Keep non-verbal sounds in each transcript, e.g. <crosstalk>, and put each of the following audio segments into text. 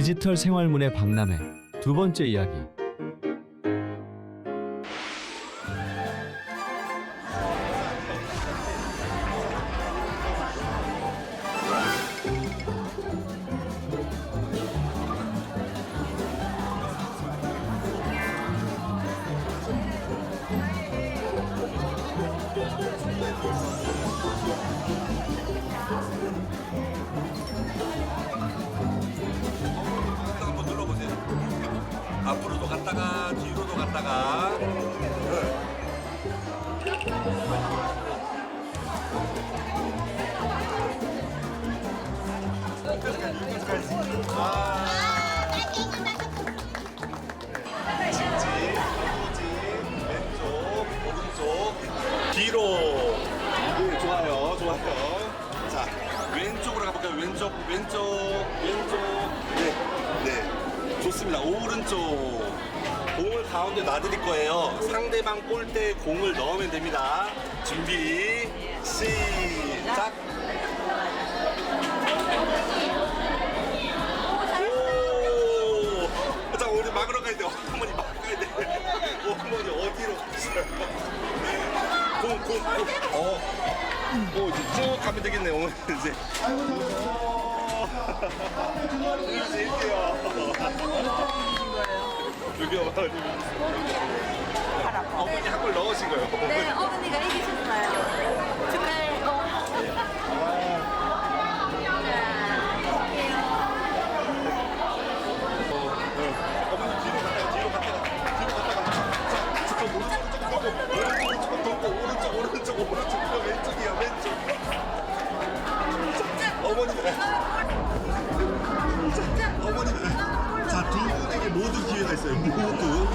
디지털 생활문의 박람회 두 번째 이야기. 오른쪽. 공을 가운데 놔드릴 거예요. 상대방 골대에 공을 넣으면 됩니다. 준비, 시작. 오! 자, 우리 막으러 가야 돼. 어머니 막아야 돼. 어머니 어디로 가시나요? 공, 공, 공. 어. 오, 이제 쭉 가면 되겠네, 이제. 이제 여기요, 어머니. 어머니 한 걸 넣으신 거예요. 네, 어머니가 이기셨어요. 축하해요. 오른쪽 오른쪽 오른쪽 왼쪽이야 왼쪽 자, 어머니 모두.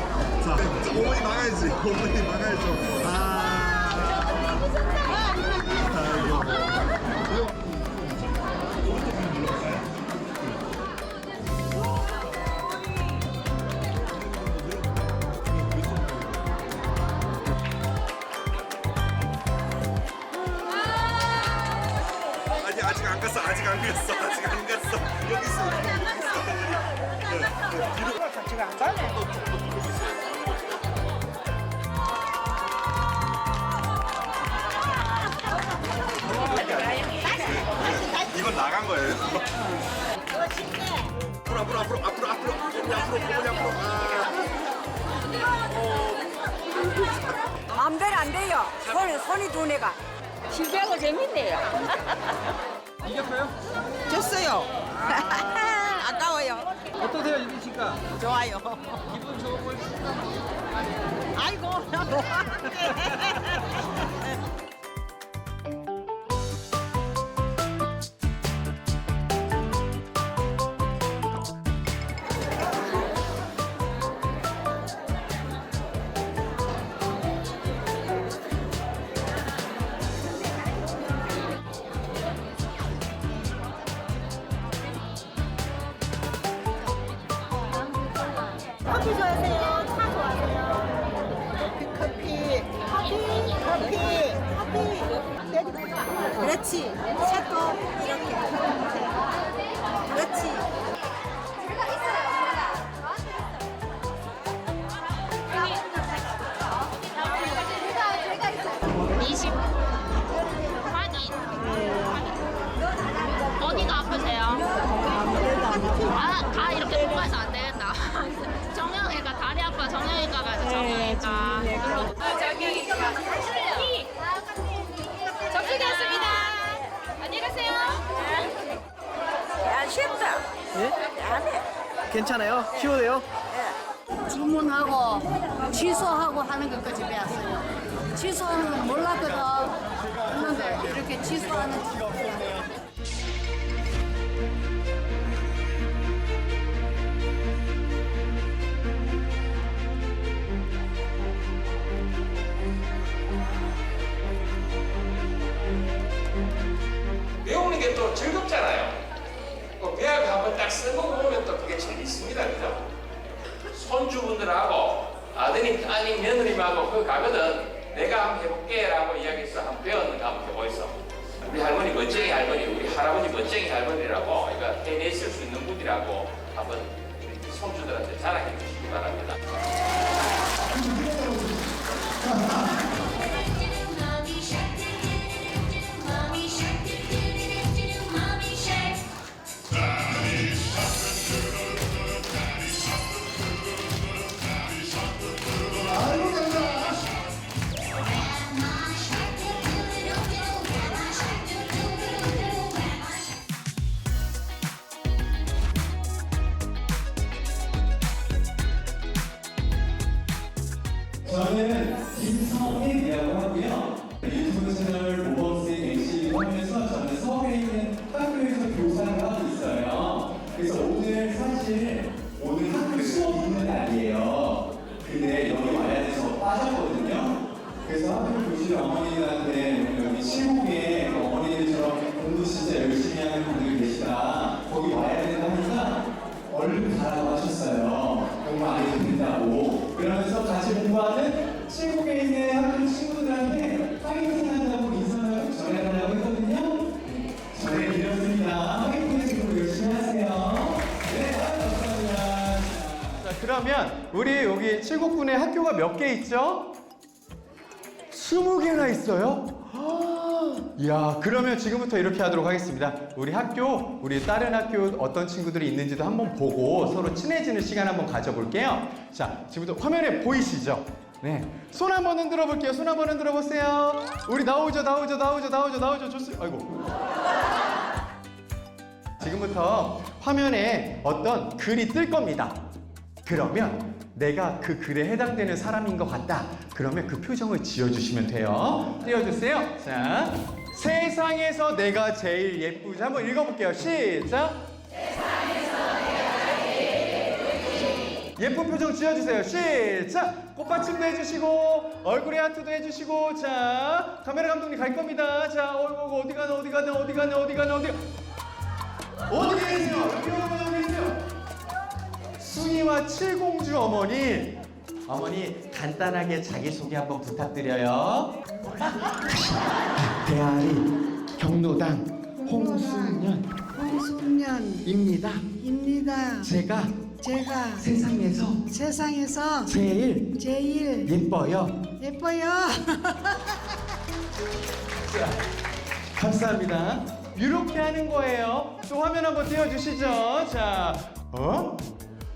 자 어머니 막아야지. 어머니 막아야죠. 아 마음대로 안 돼요. 손이, 손이 두 내가. 신기하고 재밌네요. 졌어요. <laughs> 아까워요. 어떠세요, 유빈 씨가? 좋아요. 기분 좋은 걸 아이고, <laughs> <laughs> 괜찮아요? 쉬워요? 주문하고 취소하고 하는 것까지 배웠어요. 취소는 몰랐거든. 했는데 이렇게 취소하는 배우는 게 또 즐겁잖아요. 그 배합 한번 딱 써보면 또 그게 재밌습니다. 그죠? 손주분들하고 아드님, 따님, 며느님하고 그 가거든. 내가 한번 해볼게 라고 이야기해서 한번 배웠는 거 한번 해보겠어. 우리 할머니 멋쟁이 할머니, 우리 할아버지 멋쟁이 할머니라고 이거 해냈을 수 있는 분이라고 한번 손주들한테 자랑해 주시기 바랍니다. 저는 김성혜이라고 하고요. 유튜브 채널 모범생 MC를 하면서 저는 서울에 있는 학교에서 교사를 하고 있어요. 그래서 오늘 사실 오늘 학교 수업 있는 날이에요. 근데 여기 와야 돼서 빠졌거든요. 그래서 학교 교실 어머니들한테 여기 칠곡에 어머니들처럼 공부 진짜 열심히 하는 분들 계시다. 거기 와야 된다 하니까 얼른 가라고 하셨어요. 공부 안 해도 된다고. 그러면서 같이 공부하는 칠곡에 있는 학교 친구들한테 파이팅 한다고 인사를 전해달라고 했거든요. 전해드렸습니다. 파이팅 지금 열심히 하세요. 네, 감사합니다. 자, 그러면 우리 여기 칠곡군에 학교가 몇 개 있죠? 20개나 있어요? 이야, 그러면 지금부터 이렇게 하도록 하겠습니다. 우리 학교, 우리 다른 학교 어떤 친구들이 있는지도 한번 보고 서로 친해지는 시간 한번 가져볼게요. 자, 지금부터 화면에 보이시죠? 네. 손 한번 흔들어 볼게요. 손 한번 흔들어 보세요. 우리 나오죠, 나오죠, 나오죠, 나오죠, 나오죠. 좋습니다. 아이고. 지금부터 화면에 어떤 글이 뜰 겁니다. 그러면 내가 그 글에 해당되는 사람인 것 같다. 그러면 그 표정을 지어주시면 돼요. 띄워주세요. 자, 세상에서 내가 제일 예쁘지. 한번 읽어볼게요. 시작. 예쁜 표정 지어주세요. 시작. 꽃받침도 해주시고 얼굴에 하트도 해주시고 자 카메라 감독님 갈 겁니다. 자 어이구 어디 가나 어디 가나 어디 가나 어디 가나 어디 어디 계세요? 여기 어머니 어디 계세요? 숭이와 칠공주 어머니 어머니 간단하게 자기소개 한번 부탁드려요. 대아리 경로당 홍순년입니다 홍순년입니다. 제가 제가 세상에서 세상에서 제일 제일 예뻐요. 예뻐요. <laughs> 감사합니다. 이렇게 하는 거예요. 또 화면 한번 띄워주시죠. 자 어?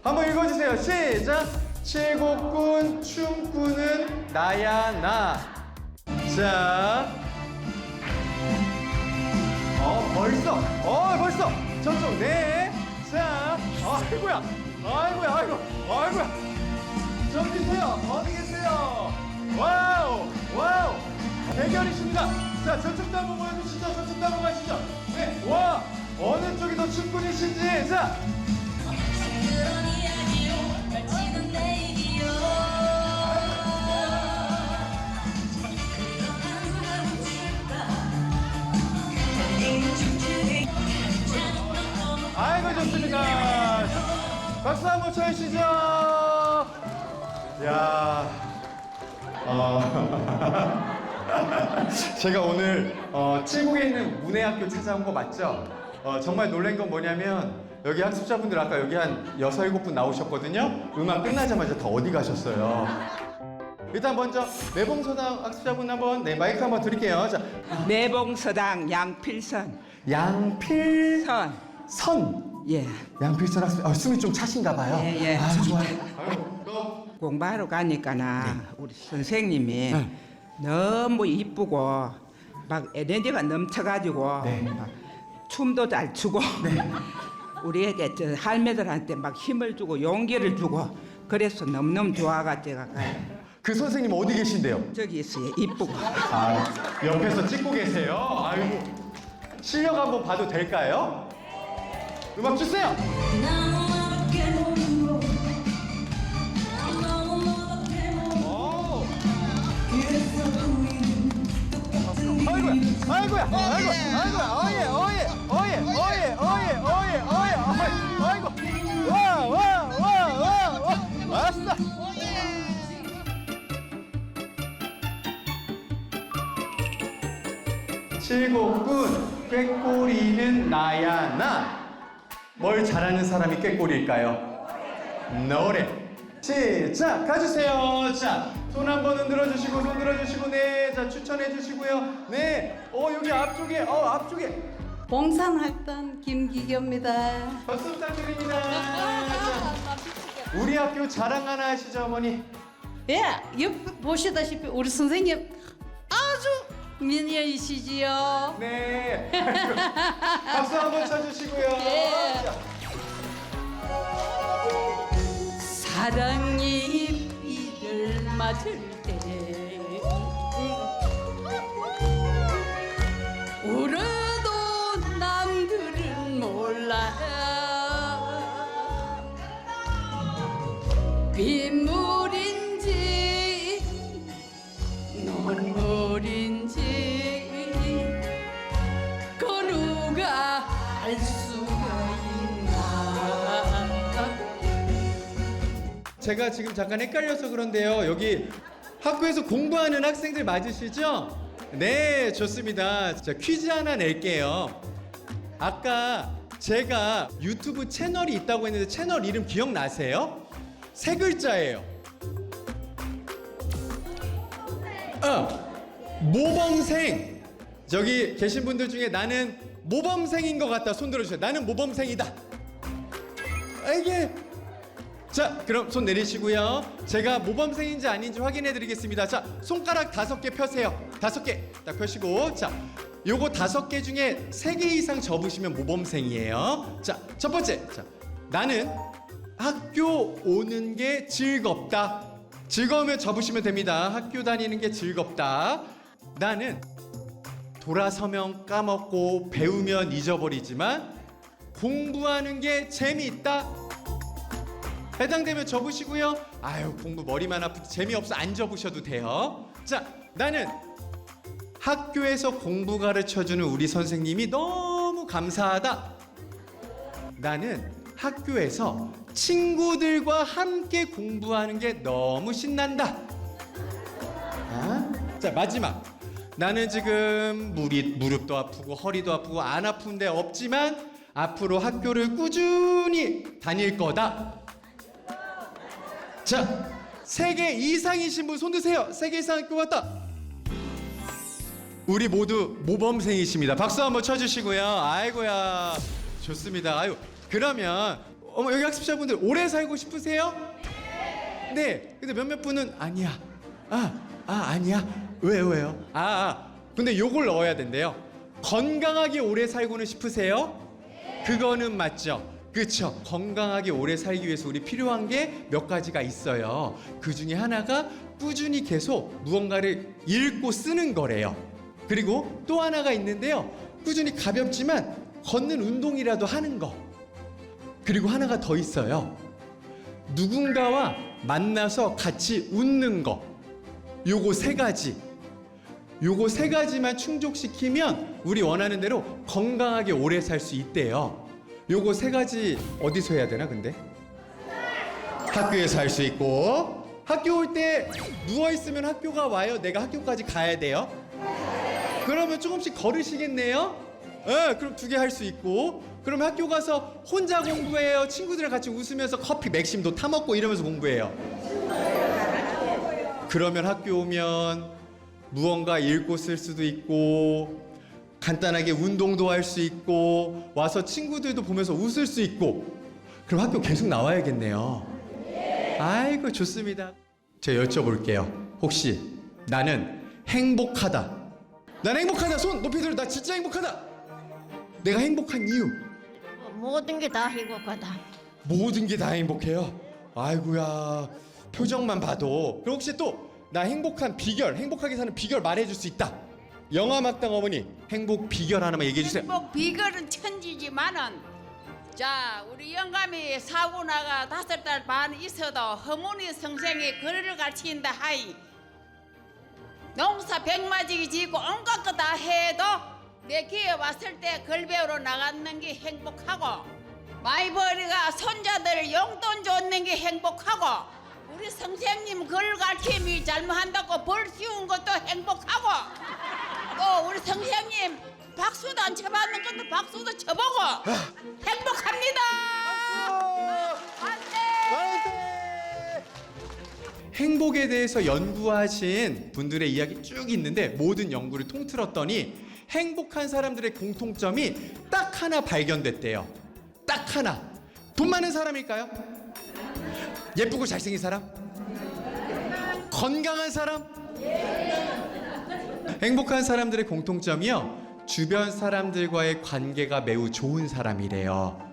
한번 읽어주세요. 시작 칠곡군 춤꾸는 나야 나 자. 어 벌써. 어 벌써. 저쪽 네 자. 아이고야. 아이고야 아이고. 아이고야. 저기 계세요. 어디 계세요? 와우. 와우. 대결이십니다. 자 저쪽도 한번 보여주시죠. 저쪽도 한번 가시죠. 네 와. 어느 쪽이 더 춤꾼이신지. 자 좋습니다. 박수 한번 쳐주시죠. 야, 어, <laughs> 제가 오늘 어, 칠곡에 있는 문해학교 찾아온 거 맞죠? 어, 정말 놀란 건 뭐냐면 여기 학습자분들 아까 여기 한 여섯 일곱 분 나오셨거든요. 음악 끝나자마자 다 어디 가셨어요? 일단 먼저 매봉소당 학습자분 한번 네 마이크 한번 드릴게요. 자, 매봉서당 양필선 양필 선. 선. 예. 양필선 학습, 어, 숨이 좀 차신가 봐요. 예, 예. 아, 좋아요. 공부하러 가니까나 우리 선생님이 네. 너무 이쁘고 막 에너지가 넘쳐가지고 네. 막 춤도 잘 추고 <laughs> 우리에게 저 할매들한테 막 힘을 주고 용기를 주고 그래서 너무너무 좋아가지고 그 선생님 어디 계신데요? 저기 있어요 이쁘고 아, 옆에서 찍고 계세요. 아이고. 실력 한번 봐도 될까요? 음악 주세요. 아이고야, 아이고, 아이고, 어예, 어예, 어예, 어예, 어예, 어예, 어예, 어이, 아이고, 와, 와, 와, 와, 와, 왔어. 즐겁군 꾀꼬리는 나야 나. 뭘 잘하는 사람이 꾀꼬리일까요? 노래. 시작 가주세요. 자, 손 한 번 흔들어 주시고 손 들어 주시고 네. 자, 추천해 주시고요. 네. 어, 여기 앞쪽에 어, 앞쪽에 봉산학단 김기교입니다. 박수 부탁드립니다. 자, 우리 학교 자랑 하나 하시죠, 어머니. 예, 옆 보시다시피 우리 선생님 아주 미녀이시지요. 네. <laughs> 박수 한번 쳐주시고요. 자, 사랑이 비를 맞을 때 울어도 남들은 몰라 빗 제가 지금 잠깐 헷갈려서 그런데요. 여기 학교에서 공부하는 학생들 맞으시죠? 네, 좋습니다. 자, 퀴즈 하나 낼게요. 아까 제가 유튜브 채널이 있다고 했는데 채널 이름 기억나세요? 세 글자예요. 어, 모범생. 저기 계신 분들 중에 나는 모범생인 것 같다. 손 들어주세요. 나는 모범생이다. 아, 이게 자, 그럼 손 내리시고요. 제가 모범생인지 아닌지 확인해 드리겠습니다. 자, 손가락 다섯 개 펴세요. 다섯 개. 딱 펴시고. 자, 요거 다섯 개 중에 세 개 이상 접으시면 모범생이에요. 자, 첫 번째. 자, 나는 학교 오는 게 즐겁다. 즐거우면 접으시면 됩니다. 학교 다니는 게 즐겁다. 나는 돌아서면 까먹고 배우면 잊어버리지만 공부하는 게 재미있다. 해당되면 접으시고요. 아유 공부 머리만 아프지 재미없어 안 접으셔도 돼요. 자 나는 학교에서 공부 가르쳐주는 우리 선생님이 너무 감사하다. 나는 학교에서 친구들과 함께 공부하는 게 너무 신난다. 아? 자 마지막 나는 지금 무리, 무릎도 아프고 허리도 아프고 안 아픈 데 없지만 앞으로 학교를 꾸준히 다닐 거다. 자, 세 개 이상이신 분 손 드세요. 세 개 이상 학교 왔다. 우리 모두 모범생이십니다. 박수 한번 쳐주시고요. 아이고야, 좋습니다. 아유, 그러면 어머 여기 학습자분들 오래 살고 싶으세요? 네. 근데 몇몇 분은 아니야. 아, 아 아니야. 왜 왜요? 아, 아, 근데 요걸 넣어야 된대요. 건강하게 오래 살고는 싶으세요? 그거는 맞죠. 그렇죠. 건강하게 오래 살기 위해서 우리 필요한 게 몇 가지가 있어요. 그 중에 하나가 꾸준히 계속 무언가를 읽고 쓰는 거래요. 그리고 또 하나가 있는데요. 꾸준히 가볍지만 걷는 운동이라도 하는 거. 그리고 하나가 더 있어요. 누군가와 만나서 같이 웃는 거. 요거 세 가지. 요거 세 가지만 충족시키면 우리 원하는 대로 건강하게 오래 살 수 있대요. 요거 세 가지 어디서 해야 되나 근데? 학교에서 할 수 있고 학교 올 때 누워 있으면 학교가 와요. 내가 학교까지 가야 돼요. 그러면 조금씩 걸으시겠네요. 예, 그럼 두 개 할 수 있고 그럼 학교 가서 혼자 공부해요. 친구들이랑 같이 웃으면서 커피 맥심도 타 먹고 이러면서 공부해요. 그러면 학교 오면 무언가 읽고 쓸 수도 있고 간단하게 운동도 할 수 있고 와서 친구들도 보면서 웃을 수 있고 그럼 학교 계속 나와야겠네요. 아이고 좋습니다. 제가 여쭤볼게요. 혹시 나는 행복하다. 난 행복하다. 손 높이 들어. 나 진짜 행복하다. 내가 행복한 이유. 모든 게 다 행복하다. 모든 게 다 행복해요. 아이고야 표정만 봐도. 그럼 혹시 또 나 행복한 비결, 행복하게 사는 비결 말해줄 수 있다. 영화 막당 어머니 행복 비결 하나만 얘기해 주세요. 뭐 비결은 천지지만은 자 우리 영감이 사고 나가 다섯 달 반 있어도 어머니 성생이 글을 가르친다 하이 농사 백마지기 짓고 온갖 거 다 해도 내 기회 왔을 때글 배우러 나갔는 게 행복하고 마이버리가 손자들 용돈 줬는 게 행복하고 우리 선생님 글 가르침이 잘못한다고 벌 씌운 것도 행복하고 또 우리 선생님 박수도 안 쳐봤는 것도 박수도 쳐보고 행복합니다. 행복에 대해서 연구하신 분들의 이야기 쭉 있는데 모든 연구를 통틀었더니 행복한 사람들의 공통점이 딱 하나 발견됐대요. 딱 하나. 돈 많은 사람일까요? 예쁘고 잘생긴 사람? 건강한 사람? 행복한 사람들의 공통점이요. 주변 사람들과의 관계가 매우 좋은 사람이래요.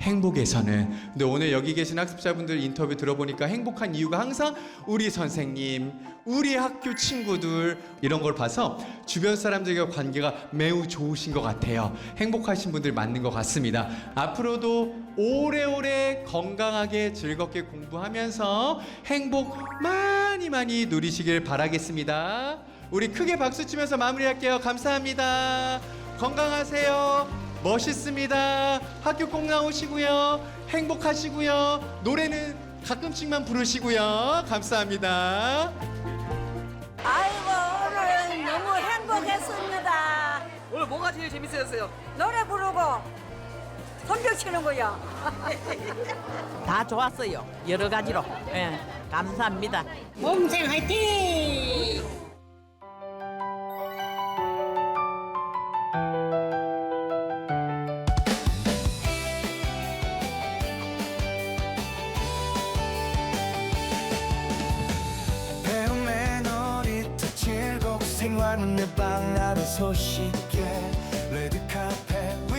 행복에서는 근데 오늘 여기 계신 학습자분들 인터뷰 들어보니까 행복한 이유가 항상 우리 선생님, 우리 학교 친구들 이런 걸 봐서 주변 사람들과 관계가 매우 좋으신 것 같아요. 행복하신 분들 맞는 것 같습니다. 앞으로도 오래오래 건강하게 즐겁게 공부하면서 행복 많이 많이 누리시길 바라겠습니다. 우리 크게 박수 치면서 마무리할게요. 감사합니다. 건강하세요. 멋있습니다. 학교 꼭 나오시고요. 행복하시고요. 노래는 가끔씩만 부르시고요. 감사합니다. 아이고 오늘 너무 행복했습니다. 오늘 뭐가 제일 재밌으셨어요? 노래 부르고 손뼉 치는 거야. <laughs> 다 좋았어요. 여러 가지로. 예, 감사합니다. 몸생 화이팅! 생활은 내방 아래 소식에 레드카페